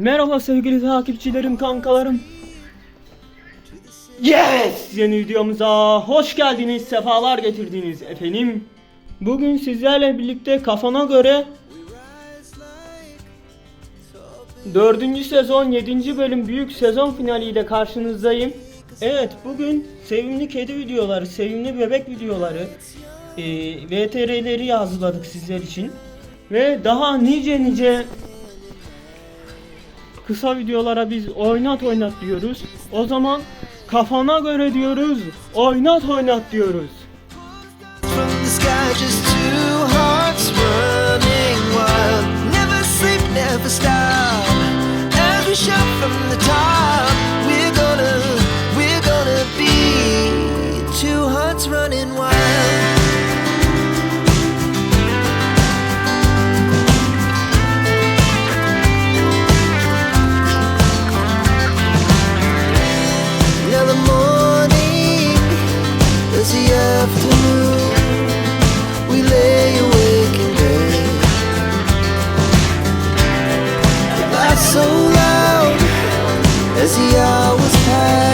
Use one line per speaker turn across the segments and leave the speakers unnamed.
Merhaba sevgili takipçilerim, kankalarım. Yes! Yeni videomuza hoş geldiniz, sefalar getirdiniz efendim. Bugün sizlerle birlikte kafana göre 4. sezon 7. bölüm büyük sezon finaliyle karşınızdayım. Evet bugün sevimli kedi videoları, sevimli bebek videoları, e, VTR'leri hazırladık sizler için. Ve daha nice nice kısa videolara biz oynat oynat diyoruz. O zaman kafana göre diyoruz. Oynat oynat diyoruz.
so loud as the hours pass.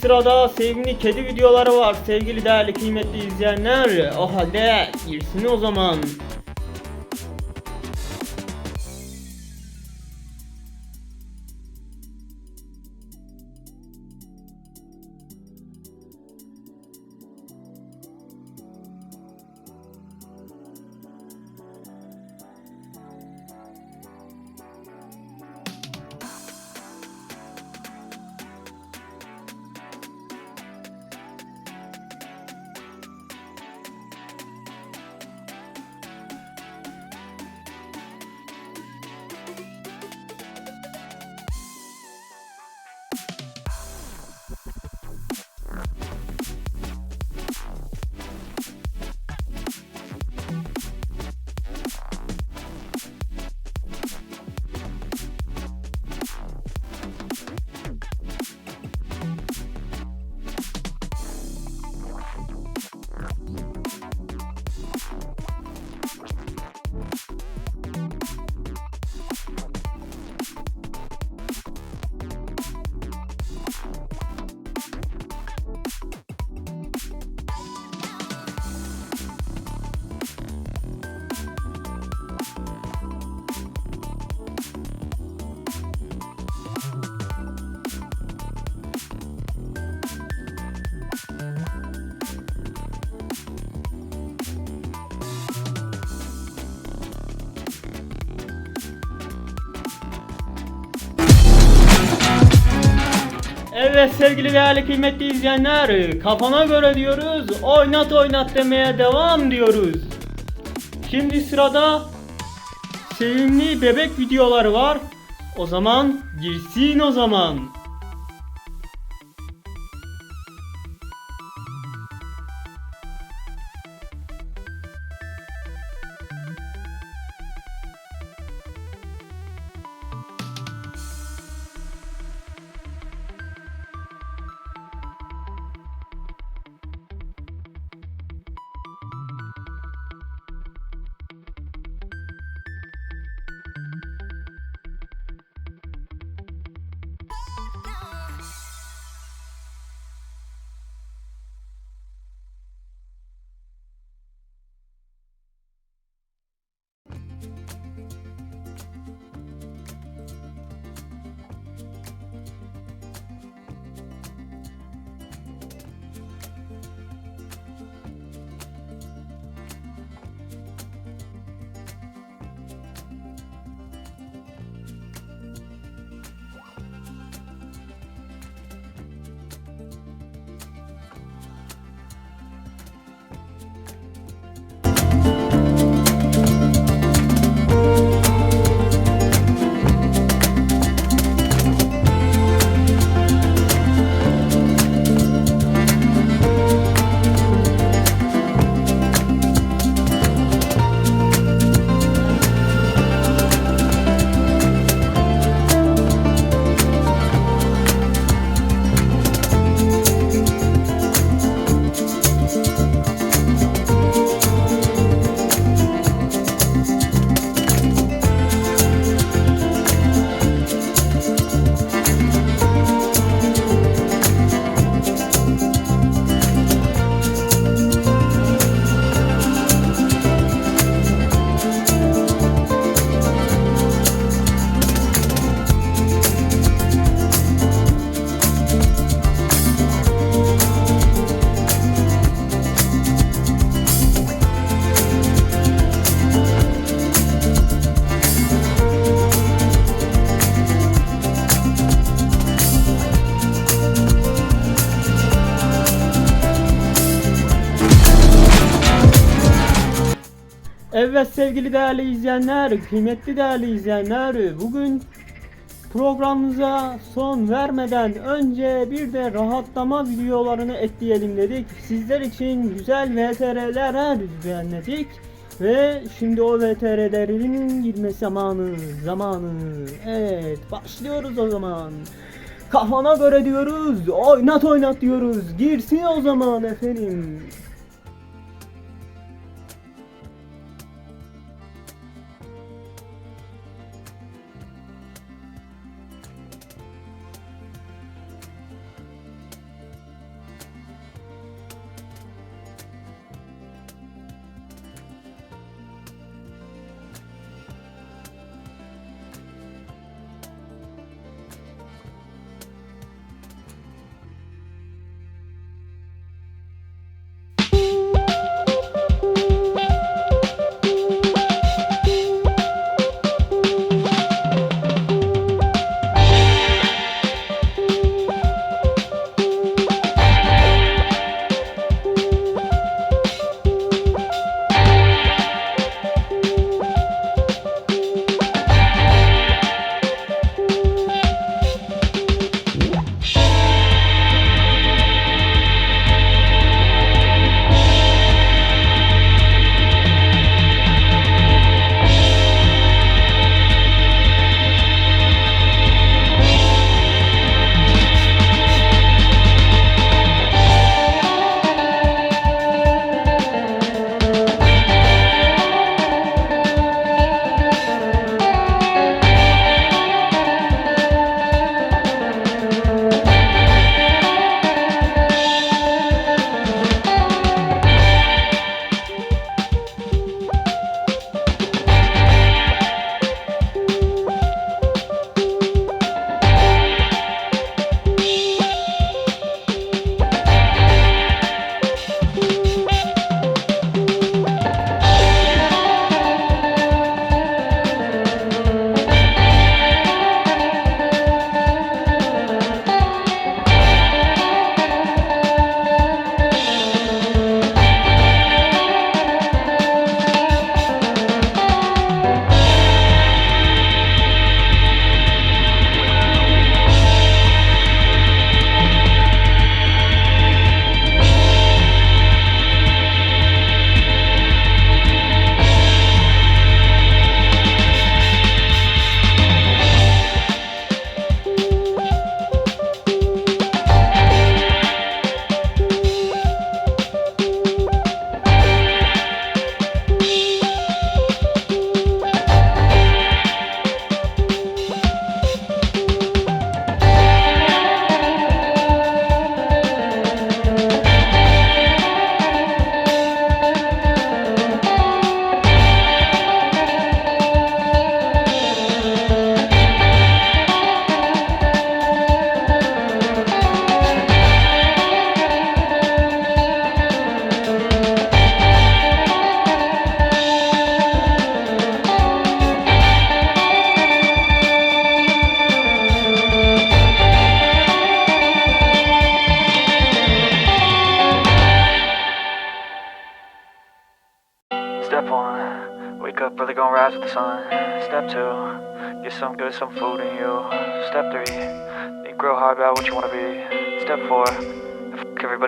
sırada sevimli kedi videoları var sevgili değerli kıymetli izleyenler. O halde girsin o zaman. Evet sevgili değerli kıymetli izleyenler kafana göre diyoruz oynat oynat demeye devam diyoruz. Şimdi sırada sevimli bebek videoları var. O zaman girsin o zaman. Evet sevgili değerli izleyenler, kıymetli değerli izleyenler, bugün programımıza son vermeden önce bir de rahatlama videolarını ekleyelim dedik. Sizler için güzel VTR'ler düzenledik. Ve şimdi o VTR'lerin girme zamanı, zamanı. Evet, başlıyoruz o zaman. Kafana göre diyoruz, oynat oynat diyoruz. Girsin o zaman efendim.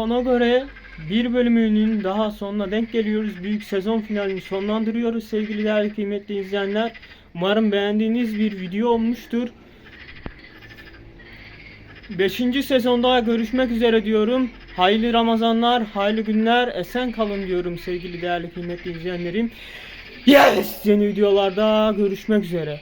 Kafana göre bir bölümünün daha sonuna denk geliyoruz. Büyük sezon finalini sonlandırıyoruz sevgili değerli kıymetli izleyenler. Umarım beğendiğiniz bir video olmuştur. 5. sezonda görüşmek üzere diyorum. Hayırlı Ramazanlar, hayırlı günler, esen kalın diyorum sevgili değerli kıymetli izleyenlerim. Yes! Yeni videolarda görüşmek üzere.